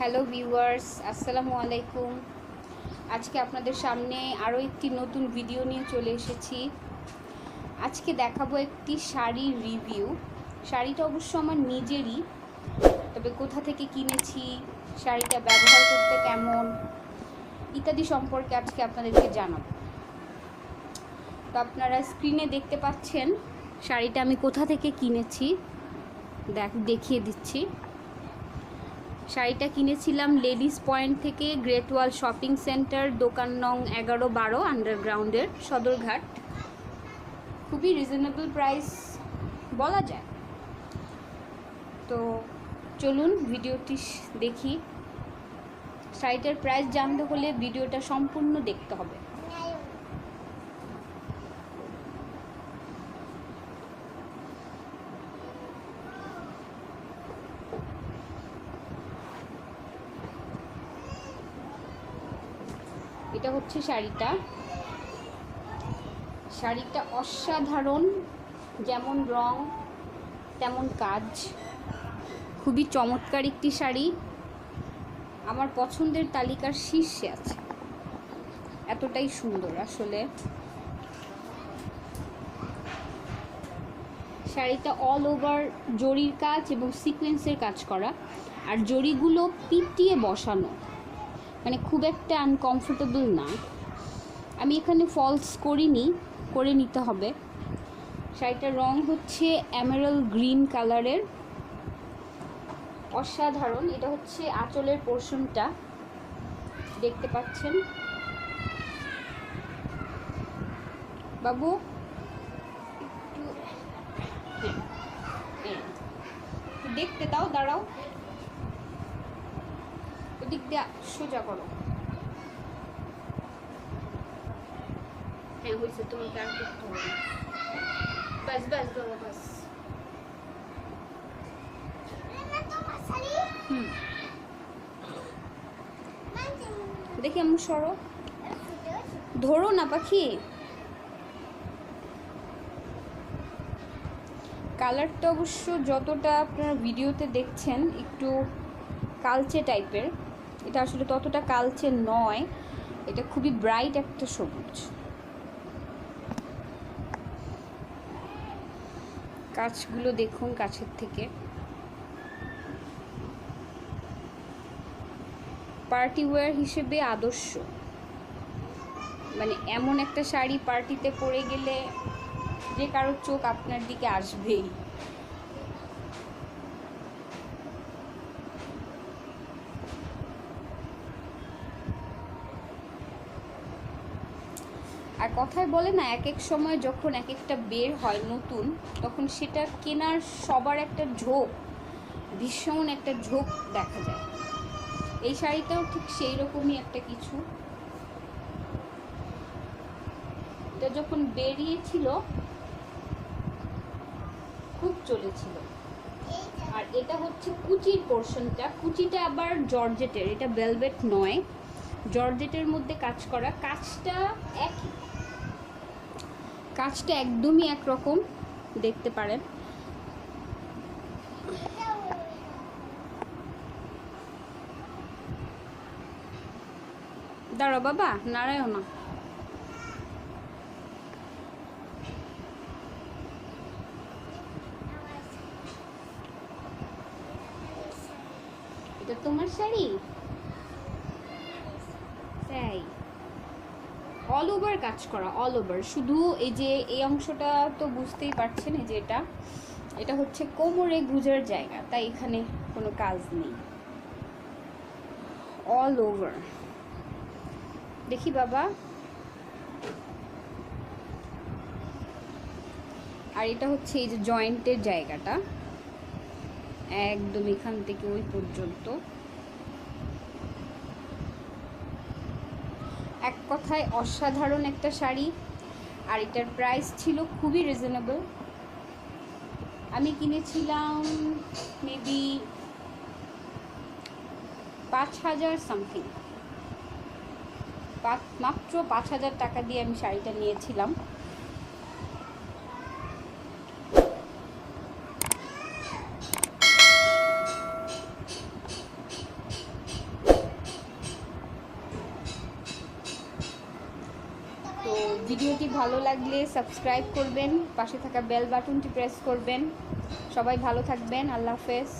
Hello viewers, আসসালামু আলাইকুম। আজকে আপনাদের সামনে আরও একটি নতুন ভিডিও নিয়ে চলে এসেছি। আজকে দেখাবো একটি শাড়ির রিভিউ। শাড়িটা অবশ্য আমার নিজেরই, তবে কোথা থেকে কিনেছি, শাড়িটা ব্যবহার করতে কেমন, ইত্যাদি সম্পর্কে আজকে আপনাদেরকে জানাব। তো আপনারা স্ক্রিনে দেখতে পাচ্ছেন, শাড়িটা আমি কোথা থেকে কিনেছি, দেখ, দেখিয়ে দিচ্ছি। শাড়িটা কিনেছিলাম লেডিস পয়েন্ট থেকে গ্রেট ওয়াল শপিং সেন্টার, দোকান নং এগারো বারো, আন্ডারগ্রাউন্ডের সদরঘাট। খুবই রিজনেবল প্রাইস বলা যায়। তো চলুন ভিডিওটি দেখি। শাড়িটার প্রাইস জানতে হলে ভিডিওটা সম্পূর্ণ দেখতে হবে। এটা হচ্ছে শাড়িটা। শাড়িটা অসাধারণ, যেমন রং, তেমন কাজ। খুবই চমৎকার একটি শাড়ি। আমার পছন্দের তালিকার শীর্ষে আছে। এতটাই সুন্দর আসলে। শাড়িটা অল ওভার জরির কাজ এবং সিকোয়েন্সের কাজ করা। আর জরিগুলো পিটিয়ে বসানো। মানে খুব একটা আনকমফোর্টেবল না। আমি এখানে ফলস করিনি করে নিতে হবে। শাড়িটার রং হচ্ছে অ্যামারাল গ্রিন কালারের অসাধারণ এটা হচ্ছে আঁচলের পোর্শনটা দেখতে পাচ্ছেন? বাবু হ্যাঁ, হ্যাঁ। দেখতে দাও দাঁড়াও। দিয়ে সোজা করো হ্যাঁ হয়েছে তোমাকে আর করতে হবে না। ব্যাস ব্যাস বাবা হুম। দেখি আমি সরো। ধরো না পাখি। কালারটা অবশ্য যতটা আপনারা ভিডিওতে দেখছেন একটু কালচে টাইপের। এটা আসলে ততটা কালচে নয়। এটা খুবই ব্রাইট একটা সবুজ। কাজগুলো দেখুন কাছের থেকে। পার্টি ওয়্যার হিসেবে আদর্শ। মানে এমন একটা শাড়ি পার্টিতে পরে গেলে যে কারোর চোখ আপনার দিকে আসবেই। আর কথায় বলে না এক এক সময় যখন এক একটা বের হয় নতুন, তখন সেটা কেনার সবার একটা ঝোঁক, ভীষণ একটা ঝোঁক দেখা যায়। এই শাড়িটাও ঠিক সেই রকমই একটা কিছু। এটা যখন বেরিয়েছিল, খুব চলেছিল। আর এটা হচ্ছে কুচির পোর্শনটা কুচিটা আবার জর্জেটের, এটা ভেলভেট নয়। জর্জেটের মধ্যে কাজ করা। কাজটা একই কাজটা একদমই একরকম, দেখতে পারেন। দাঁড়ো বাবা, নারায়ণ। এটা তোমার শাড়ি তাই অল ওভার কাজ করা অল ওভার শুধু এই যে এই অংশটা তো বুঝতেই পারছেন যে এটা এটা হচ্ছে কোমরে গুজার জায়গা, তাই এখানে কোনো কাজ নেই। অল ওভার দেখি বাবা। আর এটা হচ্ছে এই যে জয়েন্টের জায়গাটা, একদম এখান থেকে ওই পর্যন্ত। কথায় অসাধারণ একটা শাড়ি, আর এটার প্রাইস ছিল খুবই রিজনেবল আমি কিনেছিলাম মেবি পাঁচ হাজার সামথিং মাত্র পাঁচ হাজার টাকা দিয়ে আমি শাড়িটা নিয়েছিলাম। তো ভিডিওটি ভালো লাগলে সাবস্ক্রাইব করবেন, পাশে থাকা বেল বাটনটি প্রেস করবেন। সবাই ভালো থাকবেন, আল্লাহ হাফেজ।